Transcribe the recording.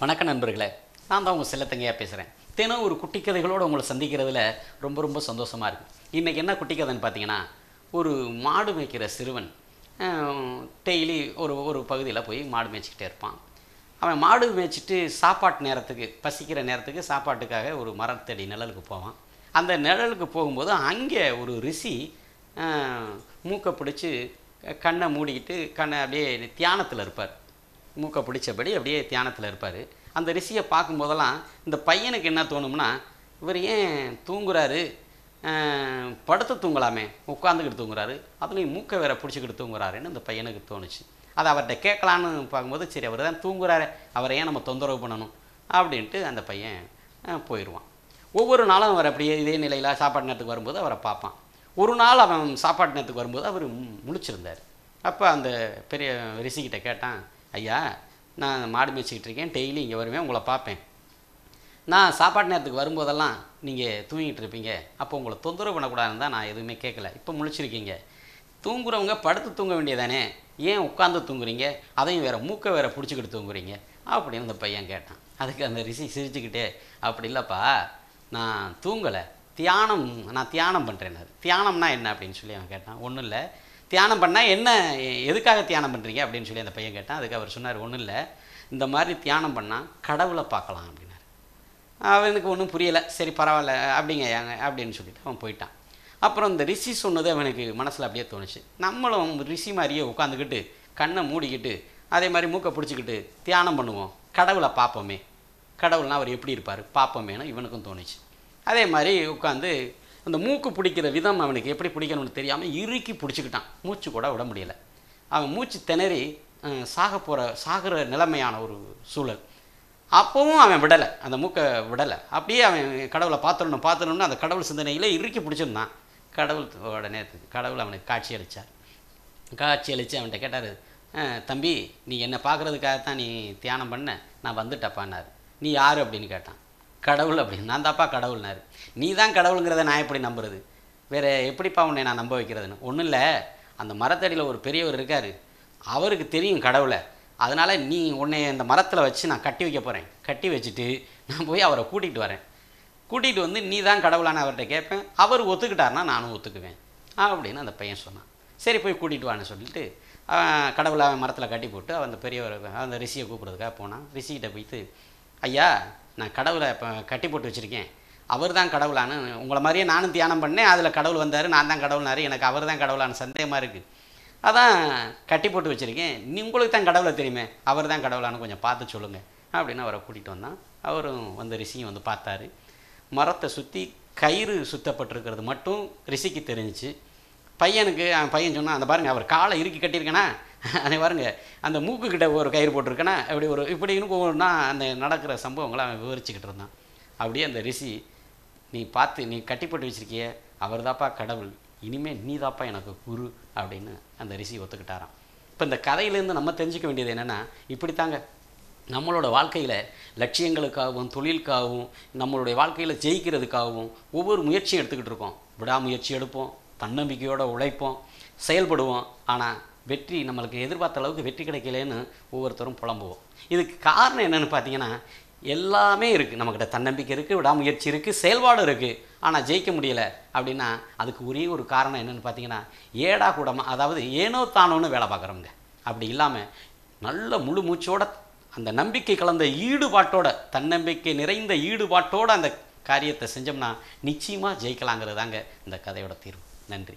வணக்கம் நண்பர்களே நான் தான் உங்கள் செல்லத்தங்கையாக பேசுகிறேன் தினம் ஒரு குட்டி கதைகளோடு உங்களை சந்திக்கிறதுல ரொம்ப ரொம்ப சந்தோஷமாக இருக்குது இன்றைக்கி என்ன குட்டி கதைன்னு பார்த்தீங்கன்னா ஒரு மாடு மேய்க்கிற சிறுவன் டெய்லி ஒரு ஒரு பகுதியில் போய் மாடு மேய்ச்சிக்கிட்டே இருப்பான். அவன் மாடு மேய்ச்சிட்டு சாப்பாட்டு நேரத்துக்கு பசிக்கிற நேரத்துக்கு சாப்பாட்டுக்காக ஒரு மரத்தடி நிழலுக்கு போவான். அந்த நிழலுக்கு போகும்போது அங்கே ஒரு ரிஷி மூக்கை பிடிச்சி கண்ணை மூடிக்கிட்டு கண்ணை அப்படியே தியானத்தில் இருப்பார். மூக்கை பிடிச்சபடி அப்படியே தியானத்தில் இருப்பார். அந்த ரிஷியை பார்க்கும்போதெல்லாம் இந்த பையனுக்கு என்ன தோணும்னா இவர் ஏன் தூங்குறாரு? படுத்து தூங்கலாமே. உட்காந்துக்கிட்டு தூங்குறாரு. அதுலேயும் மூக்கை வேற பிடிச்சிக்கிட்டு தூங்குறாருன்னு அந்த பையனுக்கு தோணுச்சு. அதை அவர்கிட்ட கேட்கலான்னு பார்க்கும்போது சரி அவர் தான் தூங்குறாரு. அவரை ஏன் நம்ம தொந்தரவு பண்ணணும்? அப்படின்ட்டு அந்த பையன் போயிடுவான் ஒவ்வொரு நாளும் அவர் அப்படியே இதே நிலையில் சாப்பாடு நேரத்துக்கு வரும்போது அவரை பார்ப்பான். ஒரு நாள் அவன் சாப்பாட்டு நேரத்துக்கு வரும்போது அவர் முழிச்சிருந்தார். அப்போ அந்த பெரிய ரிஷிக்கிட்ட கேட்டான் ஐயா நான் மாடு மேய்ச்சிக்கிட்டு இருக்கேன் டெய்லி இங்கே வருவேன் உங்களை பார்ப்பேன். நான் சாப்பாட்டு நேரத்துக்கு வரும்போதெல்லாம் நீங்கள் தூங்கிட்டு இருப்பீங்க. அப்போ உங்களை தொந்தரவு பண்ணக்கூடாதுன்னு தான் நான் எதுவுமே கேட்கல. இப்போ முழிச்சிருக்கீங்க. தூங்குறவங்க படுத்து தூங்க வேண்டியதானே ஏன் உட்காந்து தூங்குறீங்க? அதையும் வேறு மூக்கை வேறு பிடிச்சிக்கிட்டு தூங்குறீங்க? அப்படின்னு அந்த பையன் கேட்டான். அதுக்கு அந்த ரிஷி சிரிச்சுக்கிட்டே அப்படி இல்லைப்பா நான் தூங்கலை. தியானம் நான் தியானம் பண்ணுறேன் தியானம்னா என்ன அப்படின்னு சொல்லி அவன் கேட்டான். ஒன்றும் இல்லை. தியானம் பண்ணால் என்ன எதுக்காக தியானம் பண்ணுறீங்க அப்படின்னு சொல்லி அந்த பையன் கேட்டான். அதுக்கு அவர் சொன்னார் ஒன்றும் இல்லை. இந்த மாதிரி தியானம் பண்ணால் கடவுளை பார்க்கலாம் அப்படின்னாரு. அவனுக்கு ஒன்றும் புரியலை. சரி பரவாயில்ல. அப்படிங்க ஏங்க அப்படின்னு சொல்லிட்டு அவன் போயிட்டான். அப்புறம் இந்த ரிஷி சொன்னது அவனுக்கு மனசில் அப்படியே தோணுச்சு. நம்மளும் ரிஷி மாதிரியே உட்காந்துக்கிட்டு கண்ணை மூடிக்கிட்டு அதே மாதிரி மூக்கை பிடிச்சிக்கிட்டு தியானம் பண்ணுவோம். கடவுளை பார்ப்போமே. கடவுள்னால் அவர் எப்படி இருப்பார்? பார்ப்போமேனு இவனுக்கும் தோணுச்சு. அதே மாதிரி உட்காந்து அந்த மூக்கு பிடிக்கிற விதம் அவனுக்கு எப்படி பிடிக்கணும்னு தெரியாமல் இறுக்கி பிடிச்சிக்கிட்டான். மூச்சு கூட விட முடியல. அவன் மூச்சு திணறி சாக போகிற சாகிற நிலைமையான ஒரு சூழல். அப்போவும் அவன் விடலை. அந்த மூக்கை விடலை. அப்படியே அவன் கடவுளை பார்த்துடணும் பார்த்துடணும்னு அந்த கடவுள் சிந்தனையில் இறுக்கி பிடிச்சிருந்தான். கடவுள் உடனே கடவுள் அவனுக்கு காட்சி அளித்தார் காட்சி அளித்து அவன்கிட்ட கேட்டார் தம்பி நீ என்னை பார்க்குறதுக்காகத்தான் நீ தியானம் பண்ண. நான் வந்துட்டப்பான்னார் நீ யார்? அப்படின்னு கேட்டான். கடவுள் அப்படின்னு நான் தாப்பா கடவுள்னாரு. நீ தான் கடவுளுங்கிறத நான் எப்படி நம்புறது? வேறு எப்படிப்பா உன்னை நான் நம்ப வைக்கிறதுன்னு? ஒன்றும் இல்லை. அந்த மரத்தடியில் ஒரு பெரியவர் இருக்கார். அவருக்கு தெரியும் கடவுளை. அதனால் நீ உன்னை அந்த மரத்தில் வச்சு நான் கட்டி வைக்க போகிறேன் கட்டி வச்சுட்டு நான் போய் அவரை கூட்டிகிட்டு வரேன். கூட்டிகிட்டு வந்து நீ தான் கடவுளான அவர்கிட்ட கேட்பேன். அவர் ஒத்துக்கிட்டாருன்னா நானும் ஒத்துக்குவேன். அப்படின்னு அந்த பையன் சொன்னான். சரி போய் கூட்டிகிட்டு வான்னு சொல்லிட்டு கடவுளை மரத்தில் கட்டி போட்டு அந்த பெரியவர் அந்த ரிஷியை கூப்பிட்றதுக்காக போனான். ரிஷிகிட்ட போயிட்டு ஐயா நான் கடவுளை இப்போ கட்டி போட்டு வச்சுருக்கேன். அவர் தான் கடவுளான்னு உங்களை மாதிரியே நானும் தியானம் பண்ணேன். அதில் கடவுள் வந்தார் நான் தான் கடவுள்னாரு. எனக்கு அவர் தான் கடவுளான சந்தேகமாக இருக்குது அதான் கட்டி போட்டு வச்சுருக்கேன். நீ உங்களுக்கு தான் கடவுளை தெரியுமே. அவர் தான் கடவுளான்னு கொஞ்சம் பார்த்து சொல்லுங்கள் அப்படின்னு அவரை கூட்டிகிட்டு வந்தான். அவரும் வந்து ரிஷியும் வந்து பார்த்தாரு. மரத்தை சுற்றி கயிறு சுத்தப்பட்டிருக்கிறது மட்டும் ரிஷிக்கு தெரிஞ்சிச்சு. பையனுக்கு அவன் பையன் சொன்னான் அந்த பாருங்கள் அவர் காலை இறுக்கி கட்டியிருக்கேனா? அதை பாருங்க. அந்த மூக்குக்கிட்ட ஒரு கயிறு போட்டிருக்கேன்னா அப்படி ஒரு இப்படின்னு ஒவ்வொன்றா அந்த நடக்கிற சம்பவங்களை அவன் விவரிச்சுக்கிட்டு இருந்தான். அப்படியே அந்த ரிஷி நீ பார்த்து நீ கட்டிப்பட்டு வச்சுருக்கிய வச்சிருக்கிய அவர் தாப்பா கடவுள் இனிமேல் நீ தாப்பா எனக்கு குரு அப்படின்னு அந்த ரிஷி ஒத்துக்கிட்டாராம். இப்போ இந்த கதையிலேருந்து நம்ம தெரிஞ்சுக்க வேண்டியது என்னென்னா இப்படி தாங்க நம்மளோட வாழ்க்கையில் லட்சியங்களுக்காகவும் தொழிலுக்காகவும் நம்மளுடைய வாழ்க்கையில் ஜெயிக்கிறதுக்காகவும் ஒவ்வொரு முயற்சியும் எடுத்துக்கிட்டு இருக்கோம். விடாமுயற்சி எடுப்போம் தன்னம்பிக்கையோடு உழைப்போம் செயல்படுவோம். ஆனால் வெற்றி நம்மளுக்கு எதிர்பார்த்த அளவுக்கு வெற்றி கிடைக்கலன்னு ஒவ்வொருத்தரும் புலம்புவோம். இதுக்கு காரணம் என்னன்னு பார்த்தீங்கன்னா எல்லாமே இருக்குது நம்மக்கிட்ட தன்னம்பிக்கை இருக்குது விடாமுயற்சி இருக்குது செயல்பாடு இருக்குது ஆனால் ஜெயிக்க முடியல அப்படின்னா அதுக்கு ஒரே ஒரு காரணம் என்னன்னு பார்த்தீங்கன்னா ஏடா கூடமாக அதாவது ஏனோ தானோன்னு வேலை பார்க்குறவங்க. அப்படி இல்லாமல் நல்ல முழு மூச்சோட அந்த நம்பிக்கை கலந்த ஈடுபாட்டோட தன்னம்பிக்கை நிறைந்த ஈடுபாட்டோட அந்த காரியத்தை செஞ்சோம்னா நிச்சயமாக ஜெயிக்கலாங்கிறது தாங்க இந்த கதையோட தீர்வு. நன்றி.